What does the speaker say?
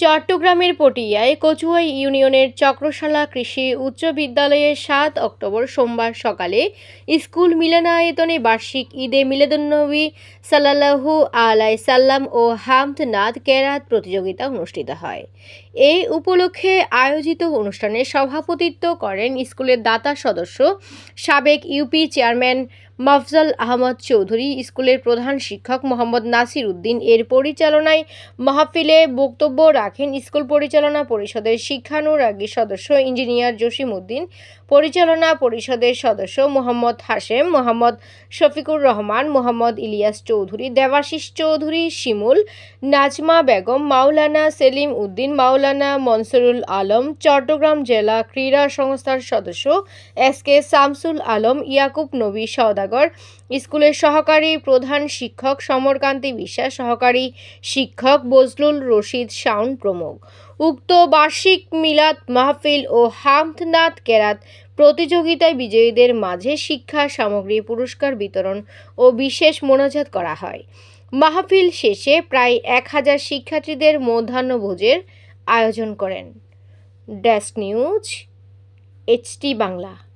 চট্টগ্রামের পটিয়ায় কচুয়াই ইউনিয়নের চক্রশালা কৃষি উচ্চ বিদ্যালয়ে সাত অক্টোবর সোমবার সকালে স্কুল মিলনায়তনে বার্ষিক ঈদে মিলাদুন্নবী সাল্লাল্লাহু আলাই সাল্লাম ও হামদ নাদ কেরাত প্রতিযোগিতা অনুষ্ঠিত হয়। এই উপলক্ষে আয়োজিত অনুষ্ঠানে সভাপতিত্ব করেন স্কুলের দাতা সদস্য সাবেক ইউপি চেয়ারম্যান মফজল আহমদ চৌধুরী, স্কুলের প্রধান শিক্ষক মোহাম্মদ নাসির উদ্দিন। এর পরিচালনায় মাহফিলে বক্তব্য রাখেন স্কুল পরিচালনা পরিষদের শিক্ষানুরাগী সদস্য ইঞ্জিনিয়ার জসিম উদ্দিন, পরিচালনা পরিষদের সদস্য মোহাম্মদ হাশেম, মোহাম্মদ শফিকুর রহমান, মোহাম্মদ ইলিয়াস চৌধুরী, দেবাশিস চৌধুরী, শিমুল, নাজমা বেগম, মাওলানা সেলিম উদ্দিন, মাওলানা মনসুরুল আলম, চট্টগ্রাম জেলা ক্রীড়া সংস্থার সদস্য এস কে শামসুল আলম, ইয়াকুব নবী, সওদাগর। স্কুলের সহকারী প্রধান শিক্ষক সমরকান্তি বিশ্বাস, সহকারী শিক্ষক বজলুল রশিদ শাউন প্রমুখ। উক্ত বার্ষিক মিলাদ, মাহফিল ও হামদনাথ কেরাত প্রতিযোগিতায় বিজয়ীদের মাঝে শিক্ষা সামগ্রী পুরস্কার বিতরণ ও বিশেষ মোনাজাত করা হয়। মাহফিল শেষে প্রায় এক হাজার শিক্ষার্থীদের মধ্যাহ্নভোজের আয়োজন করেন। Desk news, HT Bangla.